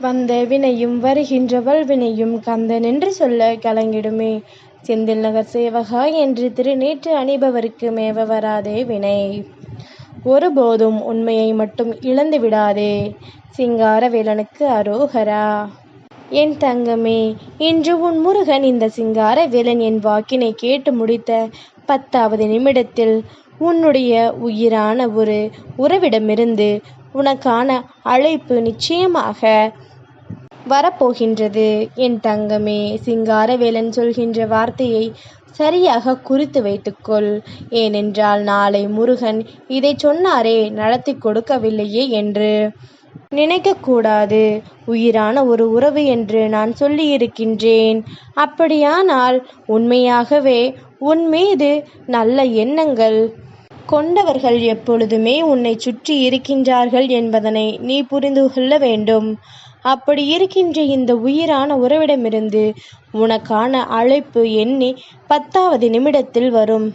வந்த வினையும் வருகின்ற வல்வினையும் கந்தனென்று சொல்ல கலங்கிடுமே. செந்தில் நகர் சேவகா என்று திருநீற்று அணிபவருக்கு மேவ வராதே வினை. ஒருபோதும் உண்மையை மட்டும் இழந்து விடாதே. சிங்காரவேலனுக்கு அரோகரா. என் தங்கமே இன்று உன் முருகன் இந்த சிங்கார வேலன் என் வாக்கினை கேட்டு முடித்த பத்தாவது நிமிடத்தில் உன்னுடைய உயிரான ஒரு உறவிடமிருந்து உனக்கான அழைப்பு நிச்சயமாக வரப்போகின்றது. என் தங்கமே சிங்காரவேலன் சொல்கின்ற வார்த்தையை சரியாக குறித்து வைத்துக்கொள். ஏனென்றால் நாளை முருகன் இதை சொன்னாரே நடத்தி கொடுக்கவில்லையே என்று. நினைக்கக்கூடாது உயிரான ஒரு உறவு என்று நான் சொல்லியிருக்கின்றேன். அப்படியானால் உண்மையாகவே உன் மீது நல்ல எண்ணங்கள் கொண்டவர்கள் எப்பொழுதுமே உன்னை சுற்றி இருக்கின்றார்கள் என்பதனை நீ புரிந்து கொள்ள வேண்டும். அப்படி இருக்கின்ற இந்த உயிரான உறவிடமிருந்து உனக்கான அழைப்பு எண்ணி பத்தாவது நிமிடத்தில் வரும்.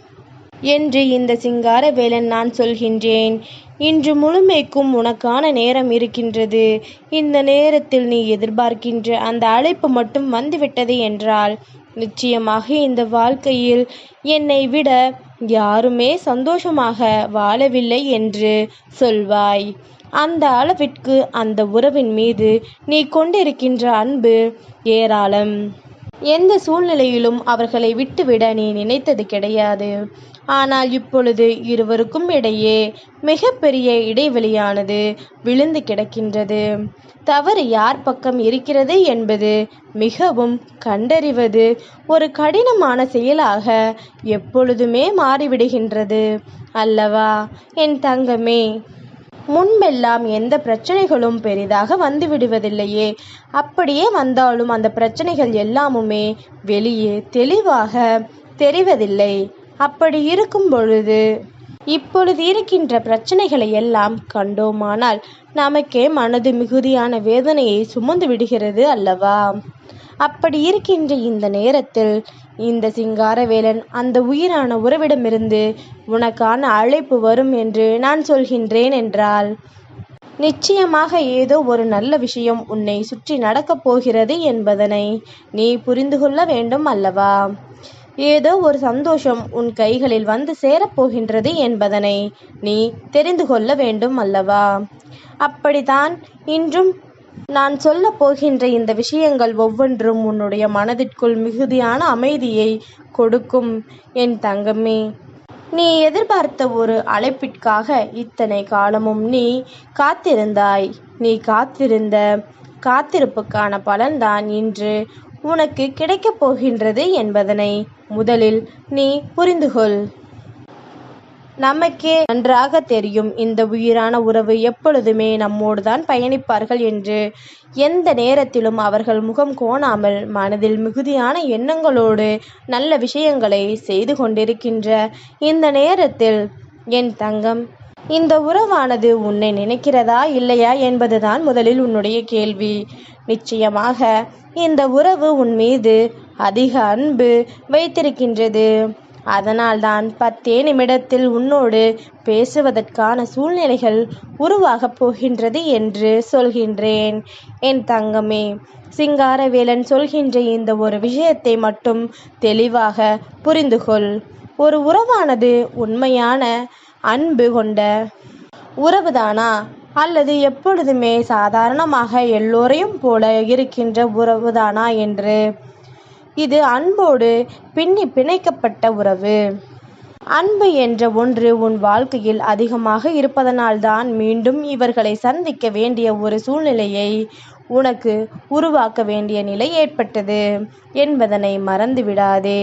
என்று இந்த சிங்கார வேலன் நான் சொல்கின்றேன். இன்று முழுமைக்கும் உனக்கான நேரம் இருக்கின்றது. இந்த நேரத்தில் நீ எதிர்பார்க்கின்ற அந்த அழைப்பு மட்டும் வந்துவிட்டது என்றால் நிச்சயமாக இந்த வாழ்க்கையில் என்னை விட யாருமே சந்தோஷமாக வாழவில்லை என்று சொல்வாய். அந்த அளவிற்கு அந்த உறவின் மீது நீ கொண்டிருக்கின்ற அன்பு ஏராளம். எந்த சூழ்நிலையிலும் அவர்களை விட்டுவிட நீ நினைத்தது கிடையாது. ஆனால் இப்பொழுது இருவருக்கும் இடையே மிகப்பெரிய இடைவெளியானது விழுந்து கிடக்கின்றது. தவறு யார் பக்கம் இருக்கிறது என்பது மிகவும் கண்டறிவது ஒரு கடினமான செயலாக எப்பொழுதுமே மாறிவிடுகின்றது. அல்லவா? என் தங்கமே முன்பெல்லாம் எந்த பிரச்சனைகளும் பெரிதாக வந்து விடுவதில்லையே அப்படியே வந்தாலும் அந்த பிரச்சனைகள் எல்லாமுமே வெளியே தெளிவாக தெரிவதில்லை. அப்படி இருக்கும் பொழுது இப்பொழுது இருக்கின்ற பிரச்சனைகளை எல்லாம் கண்டோமானால் நமக்கே மனது மிகுதியான வேதனையை சுமந்து விடுகிறது அல்லவா? அப்படி இருக்கின்ற இந்த நேரத்தில் இந்த சிங்காரவேலன் அந்த உயிரான உறவிடமிருந்து உனக்கான அழைப்பு வரும் என்று நான் சொல்கின்றேன் என்றால் நிச்சயமாக ஏதோ ஒரு நல்ல விஷயம் உன்னை சுற்றி நடக்கப் போகிறது என்பதனை நீ புரிந்து கொள்ள வேண்டும் அல்லவா? ஏதோ ஒரு சந்தோஷம் உன் கைகளில் வந்து சேரப்போகின்றது என்பதனை நீ தெரிந்து கொள்ள வேண்டும் அல்லவா? அப்படித்தான் இன்றும் நான் சொல்லப் போகின்ற இந்த விஷயங்கள் ஒவ்வொன்றும் உன்னுடைய மனதிற்குள் மிகுதியான அமைதியை கொடுக்கும் என் தங்கமே. நீ எதிர்பார்த்த ஒரு அழைப்பிற்காக இத்தனை காலமும் நீ காத்திருந்தாய். நீ காத்திருந்த காத்திருப்புக்கான பலன்தான் இன்று உனக்கு கிடைக்கப் போகின்றது என்பதனை முதலில் நீ புரிந்துகொள். நமக்கே நன்றாக தெரியும் இந்த உயிரான உறவு எப்பொழுதுமே நம்மோடு தான் பயணிப்பார்கள் என்று. எந்த நேரத்திலும் அவர்கள் முகம் கோணாமல் மனதில் மிகுதியான எண்ணங்களோடு நல்ல விஷயங்களை செய்து கொண்டிருக்கின்ற இந்த நேரத்தில் என் தங்கம் இந்த உறவானது உன்னை நினைக்கிறதா இல்லையா என்பதுதான் முதலில் உன்னுடைய கேள்வி. நிச்சயமாக இந்த உறவு உன் மீது அதிக அன்பு வைத்திருக்கின்றது. அதனால்தான் பத்தே நிமிடத்தில் உன்னோடு பேசுவதற்கான சூழ்நிலைகள் உருவாகப் போகின்றது என்று சொல்கின்றேன். என் தங்கமே சிங்காரவேலன் சொல்கின்ற இந்த ஒரு விஷயத்தை மட்டும் தெளிவாக புரிந்துகொள். ஒரு உறவானது உண்மையான அன்பு கொண்ட உறவுதானா? அல்லது எப்பொழுதுமே சாதாரணமாக எல்லோரையும் போல இருக்கின்ற உறவுதானா என்று? இது அன்போடு பின்னி பிணைக்கப்பட்ட உறவு. அன்பு என்ற ஒன்று உன் வாழ்க்கையில் அதிகமாக இருப்பதனால்தான் மீண்டும் இவர்களை சந்திக்க வேண்டிய ஒரு சூழ்நிலையை உனக்கு உருவாக்க வேண்டிய நிலை ஏற்பட்டது என்பதனை மறந்து விடாதே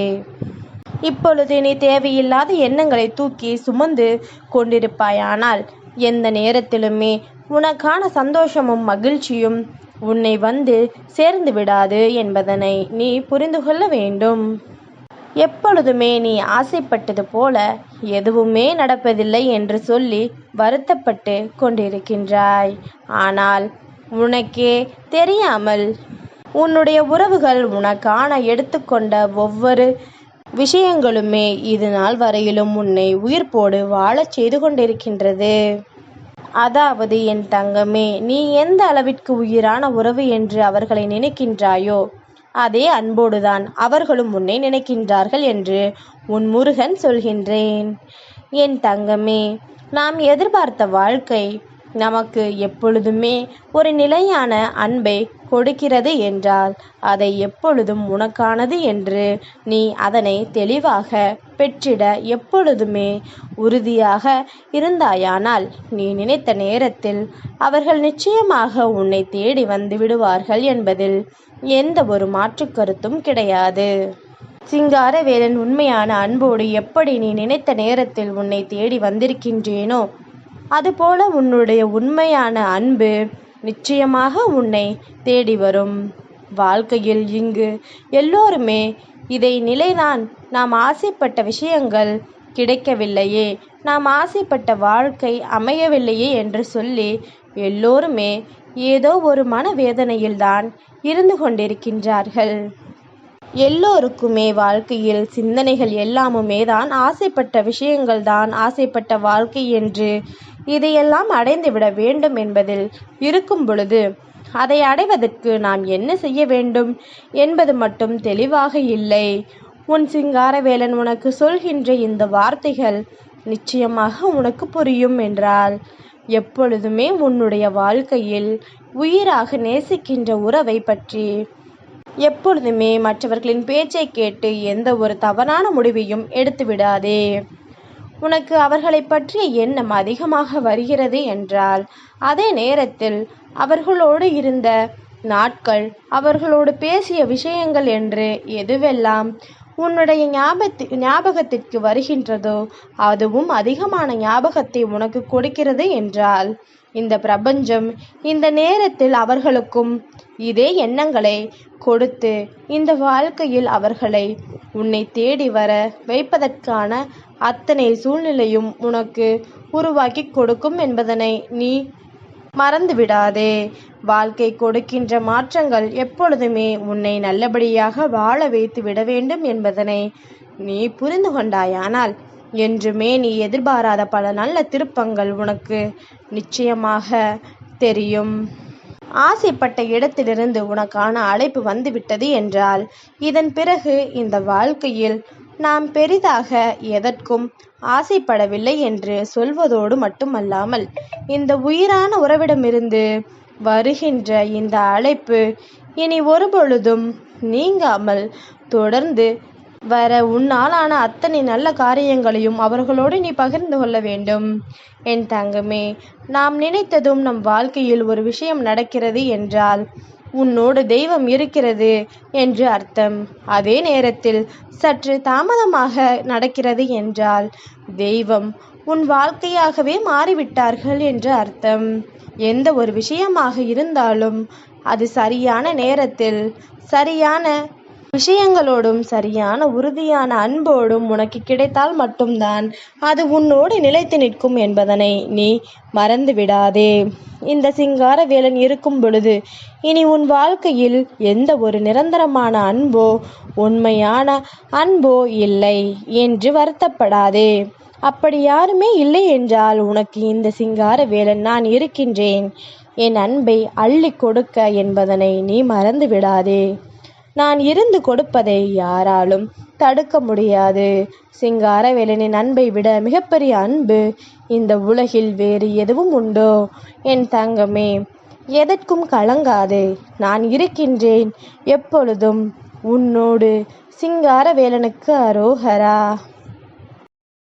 இப்பொழுது நீ தேவையில்லாத எண்ணங்களை தூக்கி சுமந்து கொண்டிருப்பாயானால் எந்த நேரத்திலுமே உனக்கான சந்தோஷமும் மகிழ்ச்சியும் உன்னை வந்து சேர்ந்து விடாது என்பதனை நீ புரிந்து கொள்ள வேண்டும். எப்பொழுதுமே நீ ஆசைப்பட்டது போல எதுவுமே நடப்பதில்லை என்று சொல்லி வருத்தப்பட்டு கொண்டிருக்கின்றாய். ஆனால் உனக்கே தெரியாமல் உன்னுடைய உறவுகள் உனக்கான எடுத்துக்கொண்ட ஒவ்வொரு விஷயங்களுமே இது நாள் வரையிலும் உன்னை உயிர்ப்போடு வாழச் செய்து கொண்டிருக்கின்றது. அதாவது என் தங்கமே நீ எந்த அளவிற்கு உயிரான உறவு என்று அவர்களை நினைக்கின்றாயோ அதே அன்போடுதான் அவர்களும் உன்னை நினைக்கின்றார்கள் என்று உன் முருகன் சொல்கின்றேன். என் தங்கமே நாம் எதிர்பார்த்த வாழ்க்கை நமக்கு எப்பொழுதுமே ஒரு நிலையான அன்பை கொடுக்கிறது என்றால் அதை எப்பொழுதும் உனக்கானது என்று நீ அதனை தெளிவாக பெற்றிட எப்பொழுதுமே உறுதியாக இருந்தாயானால் நீ நினைத்த நேரத்தில் அவர்கள் நிச்சயமாக உன்னை தேடி வந்து விடுவார்கள் என்பதில் எந்த ஒரு மாற்று கருத்தும் கிடையாது. சிங்காரவேலன் உண்மையான அன்போடு எப்படி நீ நினைத்த நேரத்தில் உன்னை தேடி வந்திருக்கின்றேனோ அதுபோல உன்னுடைய உண்மையான அன்பு நிச்சயமாக உன்னை தேடி வரும். வாழ்க்கையில் இங்கு எல்லோருமே இதை நிலைதான் நாம் ஆசைப்பட்ட விஷயங்கள் கிடைக்கவில்லையே. நாம் ஆசைப்பட்ட வாழ்க்கை அமையவில்லையே என்று சொல்லி எல்லோருமே ஏதோ ஒரு மனவேதனையில்தான் இருந்து கொண்டிருக்கின்றார்கள். எல்லோருக்குமே வாழ்க்கையில் சிந்தனைகள் எல்லாமுமே தான் ஆசைப்பட்ட விஷயங்கள் தான் ஆசைப்பட்ட வாழ்க்கை என்று இதையெல்லாம் அடைந்துவிட வேண்டும் என்பதில் இருக்கும் பொழுது அதை அடைவதற்கு நாம் என்ன செய்ய வேண்டும் என்பது மட்டும் தெளிவாக இல்லை. உன் சிங்காரவேலன் உனக்கு சொல்கின்ற இந்த வார்த்தைகள் நிச்சயமாக உனக்கு புரியும் என்றால் எப்பொழுதுமே உன்னுடைய வாழ்க்கையில் உயிராக நேசிக்கின்ற உறவை பற்றி எப்பொழுதுமே மற்றவர்களின் பேச்சை கேட்டு எந்த ஒரு தவறான முடிவையும் எடுத்து விடாதே. உனக்கு அவர்களை பற்றிய எண்ணம் அதிகமாக வருகிறது என்றால் அதே நேரத்தில் அவர்களோடு இருந்த நாட்கள் அவர்களோடு பேசிய விஷயங்கள் என்று எதுவெல்லாம் உன்னுடைய ஞாபகத்து ஞாபகத்திற்கு வருகின்றதோ அதுவும் அதிகமான ஞாபகத்தை உனக்கு கொடுக்கிறது என்றால் இந்த பிரபஞ்சம் இந்த நேரத்தில் அவர்களுக்கும் இதே எண்ணங்களை கொடுத்து இந்த வாழ்க்கையில் அவர்களை உன்னை தேடி வர வைப்பதற்கான அத்தனை சூழ்நிலையும் உனக்கு உருவாக்கி கொடுக்கும் என்பதனை நீ மறந்து விடாதே வாழ்க்கை கொடுக்கின்ற மாற்றங்கள் எப்பொழுதுமே உன்னை நல்லபடியாக வாழ வைத்து விட வேண்டும் என்பதனை நீ புரிந்து கொண்டாயானால் என்றுமே நீ எதிர்பாராத பல நல்ல திருப்பங்கள் உனக்கு நிச்சயமாக தெரியும். ஆசைப்பட்ட இடத்திலிருந்து உனக்கான அழைப்பு வந்துவிட்டது என்றால் இதன் பிறகு இந்த வாழ்க்கையில் நாம் பெரிதாக எதற்கும் ஆசைப்படவில்லை என்று சொல்வதோடு மட்டுமல்லாமல் இந்த உயிரான உறவிடமிருந்து வருகின்ற இந்த அழைப்பு இனி ஒருபொழுதும் நீங்காமல் தொடர்ந்து வர உன்னாலான அத்தனை நல்ல காரியங்களையும் அவர்களோடு நீ பகிர்ந்து கொள்ள வேண்டும். என் தங்கமே நாம் நினைத்ததும் நம் வாழ்க்கையில் ஒரு விஷயம் நடக்கிறது என்றால் உன்னோடு தெய்வம் இருக்கிறது என்று அர்த்தம். அதே நேரத்தில் சற்று தாமதமாக நடக்கிறது என்றால் தெய்வம் உன் வாழ்க்கையாகவே மாறிவிட்டார்கள் என்று அர்த்தம். எந்த ஒரு விஷயமாக இருந்தாலும் அது சரியான நேரத்தில் சரியான விஷயங்களோடும் சரியான உறுதியான அன்போடும் உனக்கு கிடைத்தால் மட்டும்தான் அது உன்னோடு நிலைத்து நிற்கும் என்பதனை நீ மறந்து விடாதே இந்த சிங்கார வேலன் இருக்கும் பொழுது இனி உன் வாழ்க்கையில் எந்த ஒரு நிரந்தரமான அன்போ உண்மையான அன்போ இல்லை என்று வருத்தப்படாதே. அப்படி யாருமே இல்லை என்றால் உனக்கு இந்த சிங்கார வேலன் நான் இருக்கின்றேன். என் அன்பை அள்ளி கொடுக்க என்பதனை நீ மறந்து விடாதே நான் இருந்து கொடுப்பதை யாராலும் தடுக்க முடியாது. சிங்காரவேலனின் அன்பை விட மிகப்பெரிய அன்பு இந்த உலகில் வேறு எதுவும் உண்டோ? என் தங்கமே எதற்கும் கலங்காதே. நான் இருக்கின்றேன். எப்பொழுதும் உன்னோடு சிங்காரவேலனுக்கு அரோகரா.